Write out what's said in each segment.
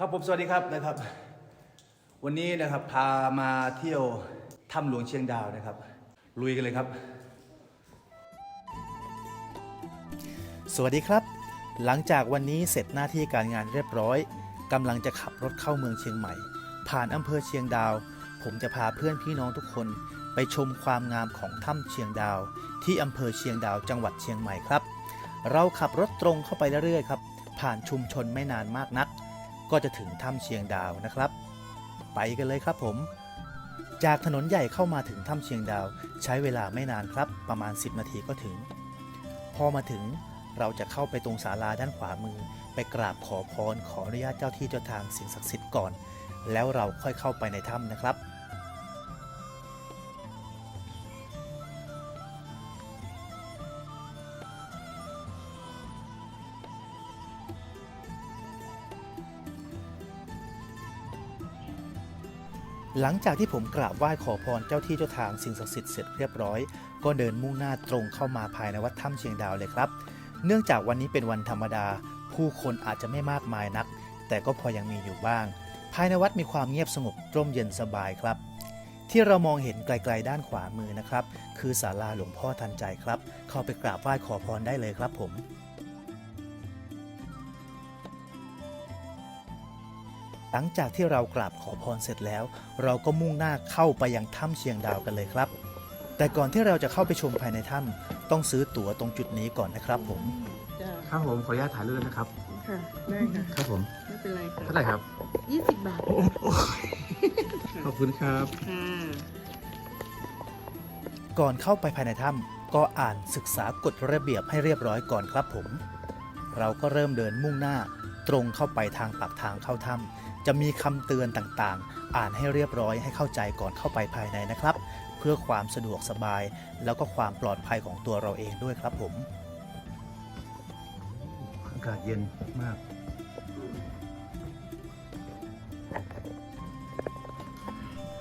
ครับผมสวัสดีครับนะครับ วันนี้นะครับพามาเที่ยวถ้ำหลวงเชียงดาวนะครับ ลุยกันเลยครับ สวัสดีครับ หลังจากวันนี้เสร็จหน้าที่การงานเรียบร้อยกำลังจะขับรถเข้าเมืองเชียงใหม่ ผ่านอำเภอเชียงดาว ผมจะพาเพื่อนพี่น้องทุกคน ไปชมความงามของถ้ำเชียงดาว ที่อำเภอเชียงดาวจังหวัดเชียงใหม่ครับ เราขับรถตรงเข้าไปเรื่อยๆครับผ่านชุมชนไม่นานมากนัก ก็จะถึงถ้ำเชียงดาวนะครับ ไปกันเลยครับผม จากถนนใหญ่เข้ามาถึงถ้ำเชียงดาว ใช้เวลาไม่นานครับ ประมาณ 10 นาทีก็ถึง พอมาถึงเราจะเข้าไปตรงศาลาด้านขวามือ ไปกราบขอพรขออนุญาตเจ้าที่เจ้าทางสิ่งศักดิ์สิทธิ์ก่อน แล้วเราค่อยเข้าไปในถ้ำนะครับ หลังจากที่ผมกราบไหว้ขอพรเจ้าที่เจ้าทางสิ่งศักดิ์สิทธิ์เสร็จเรียบร้อย ก็เดินมุ่งหน้าตรงเข้ามาภายในวัดถ้ำเชียงดาวเลยครับ เนื่องจากวันนี้เป็นวันธรรมดา ผู้คนอาจจะไม่มากมายนัก แต่ก็พอยังมีอยู่บ้าง ภายในวัดมีความเงียบสงบร่มเย็นสบายครับ ที่เรามองเห็นไกลๆด้านขวามือนะครับ คือศาลาหลวงพ่อทันใจครับ เข้าไปกราบไหว้ขอพรได้เลยครับผม ลังจากที่เรากราบขอพรเสร็จแล้ว เราก็มุ่งหน้าเข้าไปยังถ้ำเชียงดาวกันเลยครับ แต่ก่อนที่เราจะเข้าไปชมภายในถ้ำต้องซื้อตั๋วตรงจุดนี้ก่อนนะครับผม จ้ะครับผมขออนุญาตถ่ายรูปนะครับ ค่ะได้ค่ะ ครับผมไม่เป็นไรค่ะเท่าไหร่ครับ ยี่สิบบาทขอบคุณครับ ค่ะ ก่อนเข้าไปภายในถ้ำก็อ่านศึกษากฎระเบียบให้เรียบร้อยก่อนครับผม เราก็เริ่มเดินมุ่งหน้า ตรงเข้าไปทางปากทางเข้าถ้ำจะมีคำเตือนต่างๆ อ่านให้เรียบร้อยให้เข้าใจก่อนเข้าไปภายในนะครับ เพื่อความสะดวกสบาย แล้วก็ความปลอดภัยของตัวเราเองด้วยครับผม อากาศเย็นมาก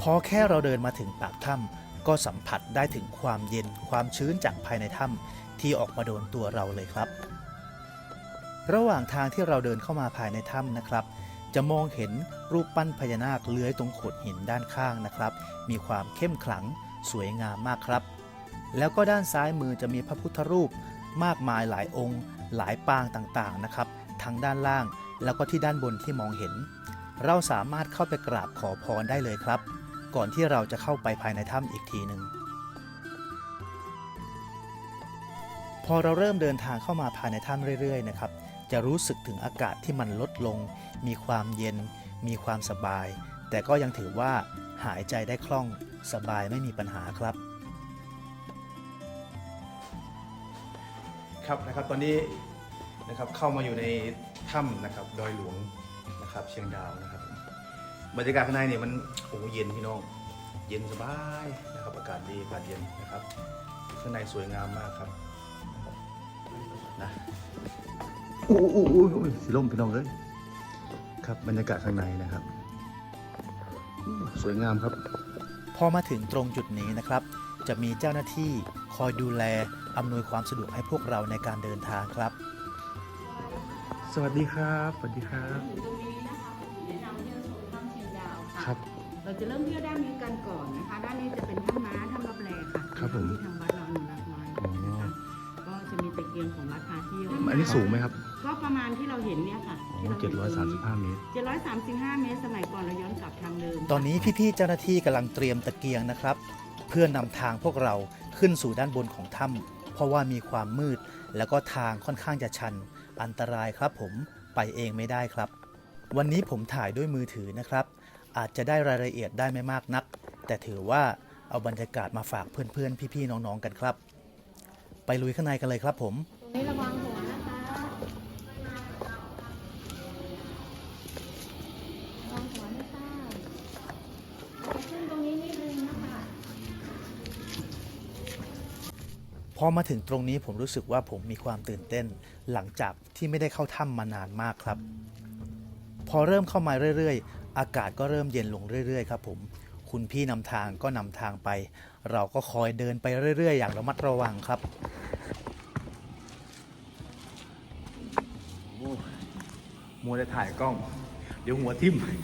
พอแค่เราเดินมาถึงปากถ้ำก็สัมผัสได้ถึงความเย็นความชื้นจากภายในถ้ำที่ออกมาโดนตัวเราเลยครับ ระหว่างทางที่เราเดินเข้ามาภายในถ้ำนะครับ จะมองเห็นรูปปั้นพญานาคเลื้อยตรงโขดหินด้านข้างนะครับ มีความเข้มขลังสวยงามมากครับ แล้วก็ด้านซ้ายมือจะมีพระพุทธรูป มากมายหลายองค์ หลายปางต่างๆนะครับ ทั้งด้านล่างแล้วก็ที่ด้านบนที่มองเห็น เราสามารถเข้าไปกราบขอพรได้เลยครับ ก่อนที่เราจะเข้าไปภายในถ้ำอีกทีหนึ่งพอเราเริ่มเดินทางเข้ามาภายในถ้ำเรื่อยๆนะครับ จะรู้สึกถึงอากาศที่มันลดลง มีความเย็น มีความสบาย แต่ก็ยังถือว่าหายใจได้คล่อง สบายไม่มีปัญหาครับ ครับนะครับตอนนี้นะครับเข้ามาอยู่ในถ้ำนะครับดอยหลวงนะครับเชียงดาวนะครับบรรยากาศข้างในเนี่ยมันโอ้เย็นพี่น้องเย็นสบายนะครับอากาศดีอากาศเย็นนะครับ ข้างในสวยงามมากครับนะ อ้โหโอ้โหโอ้โหสีลมพี่น้องเลยครับบรรยากาศข้างในนะครับ สวยงามครับ พอมาถึงตรงจุดนี้นะครับ จะมีเจ้าหน้าที่คอยดูแลอำนวยความสะดวกให้พวกเราในการเดินทางครับ สวัสดีครับ สวัสดีครับ ตรงนี้นะคะแนะนำที่จะชมถ้ำเชียงดาวค่ะครับเราจะเริ่มเที่ยวด้านนี้กันก่อนนะคะ ด้านนี้จะเป็นถ้ำม้าถ้ำรับแลค่ะครับผม ที่ทาง เกียงของวัดพาเที่ยวอันนี้สูงไหมครับก็ประมาณที่เราเห็นเนี่ยค่ะโอ้เจ็ดร้อยสามสิบห้าเมตรเจ็ดร้อยสามสิบห้าเมตร สมัยก่อนเราย้อนกลับทางเดิมตอนนี้พี่ๆเจ้าหน้าที่กำลังเตรียมตะเกียงนะครับ เพื่อนำทางพวกเราขึ้นสู่ด้านบนของถ้ำเพราะว่ามีความมืด แล้วก็ทางค่อนข้างจะชัน อันตรายครับผมไปเองไม่ได้ครับ วันนี้ผมถ่ายด้วยมือถือนะครับ อาจจะได้รายละเอียดได้ไม่มากนัก แต่ถือว่าเอาบรรยากาศมาฝากเพื่อนๆ พี่ๆ น้องๆ กันครับ ไปลุยข้างในกันเลยครับผมตรงนี้ระวังหัวนะคะระวังหัวนะคะเอาขึ้นตรงนี้นิดนึงนะคะพอมาถึงตรงนี้ผมรู้สึกว่าผมมีความตื่นเต้น หลังจากที่ไม่ได้เข้าถ้ำมานานมากครับ พอเริ่มเข้ามาเรื่อยๆ อากาศก็เริ่มเย็นลงเรื่อยๆ ครับผมคุณพี่นำทางก็นำทางไป เราก็คอยเดินไปเรื่อยๆ อย่างระมัดระวังครับ มัวแต่ถ่ายกล้อง เดี๋ยวหัวทิ่ม ท่าน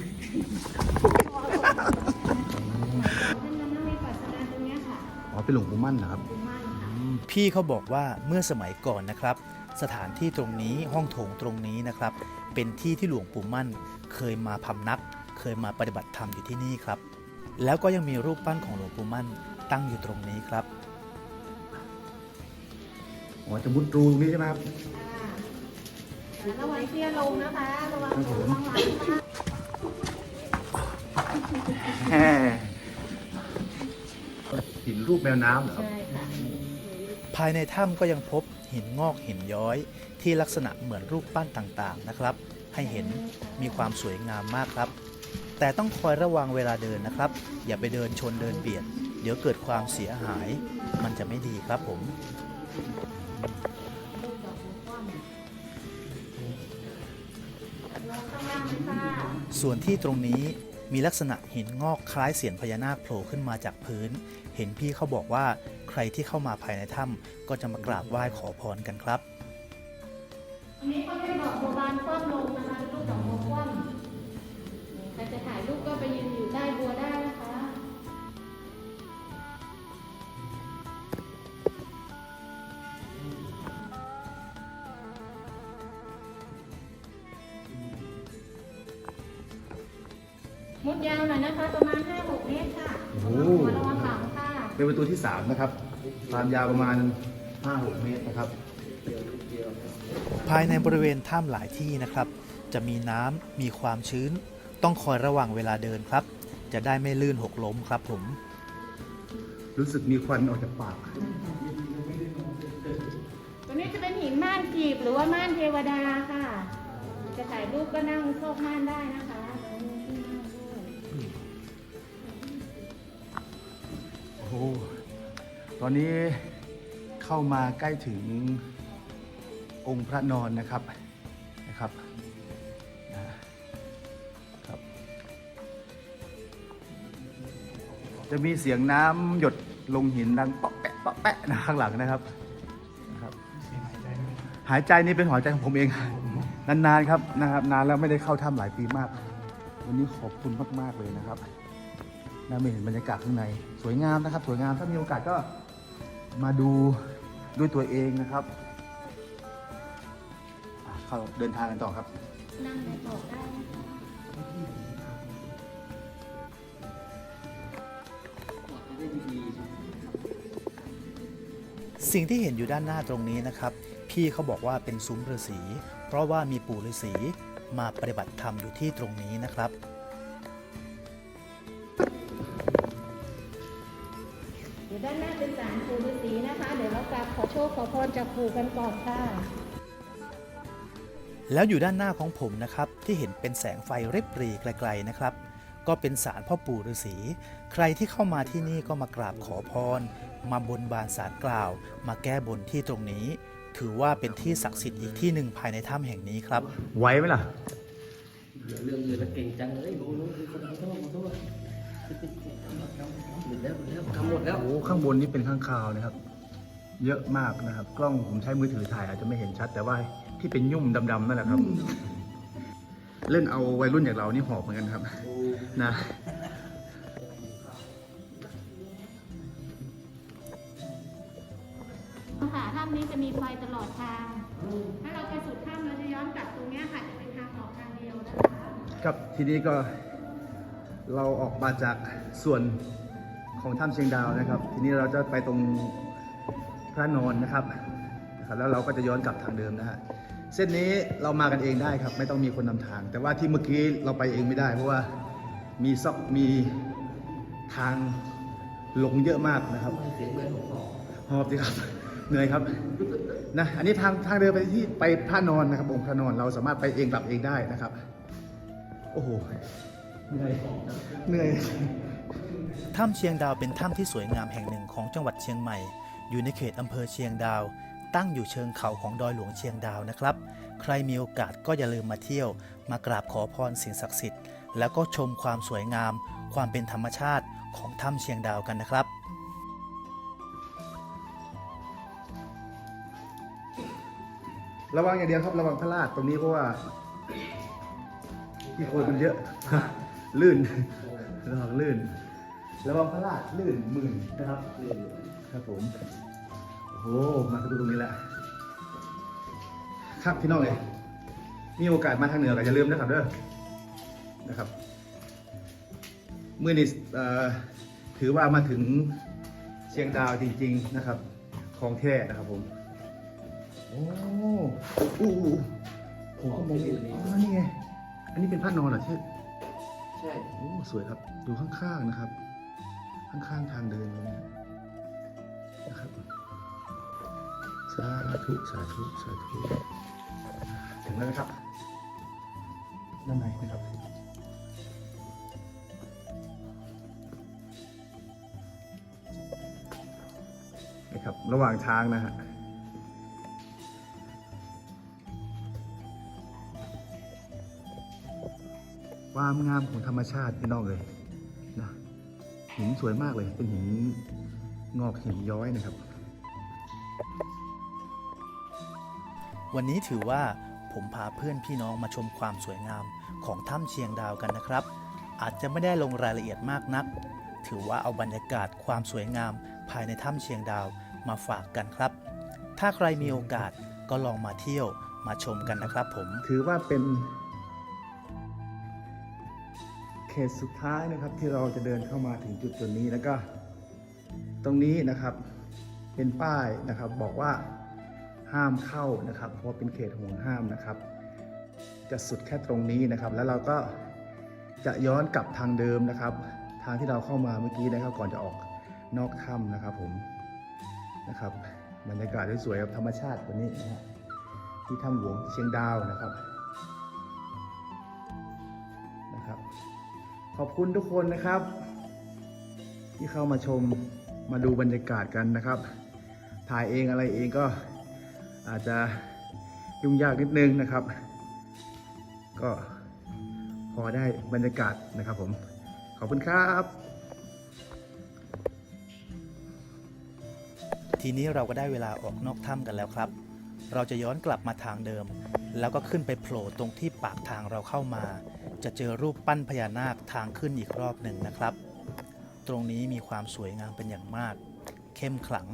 มานั่งวิปัสสนาตรงเนี้ยค่ะอ๋อเป็นหลวงปู่มั่นนะครับคุณมั่นค่ะ พี่เขาบอกว่าเมื่อสมัยก่อนนะครับ สถานที่ตรงนี้ห้องโถงตรงนี้นะครับ เป็นที่ที่หลวงปู่มั่น เคยมาพำนัก เคยมาปฏิบัติธรรมอยู่ที่นี่ครับ แล้วก็ยังมีรูปปั้นของหลวงปู่มั่น ตั้งอยู่ตรงนี้ครับ อ๋อจะมุดรูตรงนี้ใช่ไหมครับค่ะ ระวังเตี้ยลงนะคะระวังครับผมระวังหลังนะคะแฮ่หินรูปแมวน้ำเหรอครับใช่ค่ะภายในถ้ำก็ยังพบหินงอกหินย้อย ที่ลักษณะเหมือนรูปปั้นต่างๆนะครับ ให้เห็นมีความสวยงามมากครับ แต่ต้องคอยระวังเวลาเดินนะครับ อย่าไปเดินชนเดินเบียด เดี๋ยวเกิดความเสียหาย มันจะไม่ดีครับผม ส่วนที่ตรงนี้มีลักษณะหินงอกคล้ายเสียนพญานาคโผล่ขึ้นมาจากพื้น เห็นพี่เขาบอกว่าใครที่เข้ามาภายในถ้ำก็จะมากราบไหว้ขอพรกันครับอันนี้เขาเรียกดอกบัวบานคว่ำลงนะคะลูกดอกบัวคว่ำใครจะถ่ายรูปก็ไปยืนอยู่ใต้บัวได้ มุดยาวหน่อยนะคะ ประมาณ 5-6 เมตรค่ะโอ้โหระวังหลังค่ะ เป็นประตูที่3นะครับ ความยาวประมาณ 5-6 เมตรนะครับ ภายในบริเวณถ้ำหลายที่นะครับ จะมีน้ำมีความชื้น ต้องคอยระวังเวลาเดินครับ จะได้ไม่ลื่นหกล้มครับผม รู้สึกมีควันออกจากปาก ตัวนี้จะเป็นหินม่านกีบหรือว่าม่านเทวดาค่ะ จะถ่ายรูปก็นั่งโชคม่านได้นะคะ อ้ตอนนี้เข้ามาใกล้ถึงองค์พระนอนนะครับนะครับครับ จะมีเสียงน้ำหยดลงหินดังเปาะแปะเปาะแปะนะข้างหลังนะครับนะครับ หายใจนี่เป็นหายใจของผมเอง นานๆครับนะครับ นานแล้วไม่ได้เข้าถ้ำหลายปีมาก วันนี้ขอบคุณมาก ๆ เลยนะครับ ได้มาเห็นบรรยากาศข้างในสวยงามนะครับ สวยงามถ้ามีโอกาสก็มาดูด้วยตัวเองนะครับเข้าเดินทางกันต่อครับนั่งในโต๊ะได้สิ่งที่เห็นอยู่ด้านหน้าตรงนี้นะครับ พี่เขาบอกว่าเป็นซุ้มฤาษีเพราะว่ามีปู่ฤาษีมาปฏิบัติธรรมอยู่ที่ตรงนี้นะครับ อยู่ด้านหน้าเป็นศาลปู่ฤาษีนะคะ เดี๋ยวเรากราบขอโชคขอพรจากปู่กันก่อนค่ะ แล้วอยู่ด้านหน้าของผมนะครับที่เห็นเป็นแสงไฟเริบหรีไกลๆนะครับ ก็เป็นศาลพ่อปู่ฤาษีใครที่เข้ามาที่นี่ก็มากราบขอพร มาบนบานสารกล่าว มาแก้บนที่ตรงนี้ ถือว่าเป็นที่ศักดิ์สิทธิ์อีกที่หนึ่งภายในถ้ำแห่งนี้ครับ ไหวไหมล่ะเรื่องอื่นแล้วเก่งจังเลยรู้รู้ขอโทษขอโทษ หมดแล้วหมดแล้วทำหมดแล้วโอ้ข้างบนนี่เป็นข้างคาวนะครับ เยอะมากนะครับ กล้องผมใช้มือถือถ่ายอาจจะไม่เห็นชัด แต่ว่าที่เป็นยุ่มดำๆนั่นแหละครับ เล่นเอาวัยรุ่นอย่างเรานี่หอบเหมือนกันครับ นะค่ะถ้ำนี้จะมีไฟตลอดทาง ถ้าเราไปสุดถ้ำเราจะย้อนกลับตรงเนี้ยค่ะจะเป็นทางออกทางเดียวนะคะ ครับทีนี้ก็ เราออกมาจากส่วนของถ้ำเชียงดาวนะครับ ทีนี้เราจะไปตรงพระนอนนะครับนะครับแล้วเราก็จะย้อนกลับทางเดิมนะฮะเส้นนี้เรามากันเองได้ครับ ไม่ต้องมีคนนำทาง แต่ว่าที่เมื่อกี้เราไปเองไม่ได้ เพราะว่ามีซอกมีทางหลงเยอะมากนะครับหอบสิครับเหนื่อยครับนะอันนี้ทางทางเดินไปที่ไปพระนอนนะครับองค์พระนอนเราสามารถไปเองกลับเองได้นะครับ โอ้โห เหนื่อยเหนื่อยถ้ำเชียงดาวเป็นถ้ำที่สวยงามแห่งหนึ่งของจังหวัดเชียงใหม่ อยู่ในเขตอำเภอเชียงดาว ตั้งอยู่เชิงเขาของดอยหลวงเชียงดาวนะครับ ใครมีโอกาสก็อย่าลืมมาเที่ยว มากราบขอพรสิ่งศักดิ์สิทธิ์ แล้วก็ชมความสวยงาม ความเป็นธรรมชาติของถ้ำเชียงดาวกันนะครับระวังอย่างเดียวครับระวังพลาดตรงนี้เพราะว่าที่โคนมันเยอะ ลื่นระวังลื่นระวังพลาดลื่นหมื่นนะครับลื่นครับผมโอ้โหมาดูตรงนี้แหละครับพี่น้องเลยมีโอกาสมาทางเหนือก็อย่าลืมนะครับเด้อนะครับมื่อนี้เอ่อถือว่ามาถึงเชียงดาวจริง ๆนะครับ ของแท้นะครับผมโอ้โอ้ผมก็มองเห็นอ๋อนี่ไงอันนี้เป็นผ้านอนเหรอใช่ ใช่โอ้สวยครับดูข้างๆนะครับ ข้างๆทางเดินเลยนะนะครับสาธุสาธุสาธุถึงแล้วนะครับด้านในนะครับนะครับ ระหว่างทางนะฮะ ความงามของธรรมชาติพี่น้องเลยนะหินสวยมากเลยเป็นหินงอกหินย้อยนะครับ วันนี้ถือว่าผมพาเพื่อนพี่น้องมาชมความสวยงามของถ้ำเชียงดาวกันนะครับ อาจจะไม่ได้ลงรายละเอียดมากนัก ถือว่าเอาบรรยากาศความสวยงามภายในถ้ำเชียงดาวมาฝากกันครับ ถ้าใครมีโอกาสก็ลองมาเที่ยวมาชมกันนะครับผม ถือว่าเป็นเข ตสุดท้ายนะครับที่เราจะเดินเข้ามาถึงจุดจุดนี้แล้วก็ ตรงนี้นะครับเป็นป้ายนะครับบอกว่าห้ามเข้านะครับ เพราะเป็นเขตห่วงห้ามนะครับ จะสุดแค่ตรงนี้นะครับ แล้วเราก็จะย้อนกลับทางเดิมนะครับ ทางที่เราเข้ามาเมื่อกี้นะครับ ก่อนจะออกนอกถ้ำนะครับผมนะครับบรรยากาศสวยๆกับธรรมชาติวันนี้นะฮะที่ถ้ำหลวงเชียงดาวนะครับ ขอบคุณทุกคนนะครับ ที่เข้ามาชมมาดูบรรยากาศกันนะครับ ถ่ายเองอะไรเองก็อาจจะยุ่งยากนิดนึงนะครับ ก็พอได้บรรยากาศนะครับผม ขอบคุณครับ ทีนี้เราก็ได้เวลาออกนอกถ้ำกันแล้วครับ เราจะย้อนกลับมาทางเดิม แล้วก็ขึ้นไปโผล่ตรงที่ปากทางเราเข้ามา จะเจอรูปปั้นพญานาคทางขึ้นอีกรอบหนึ่งนะครับ ตรงนี้มีความสวยงามเป็นอย่างมาก เข้มขลัง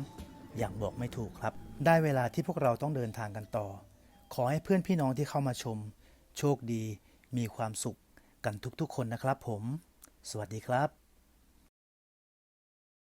อย่างบอกไม่ถูกครับ ได้เวลาที่พวกเราต้องเดินทางกันต่อ ขอให้เพื่อนพี่น้องที่เข้ามาชม โชคดี มีความสุขกันทุกๆคนนะครับผม สวัสดีครับ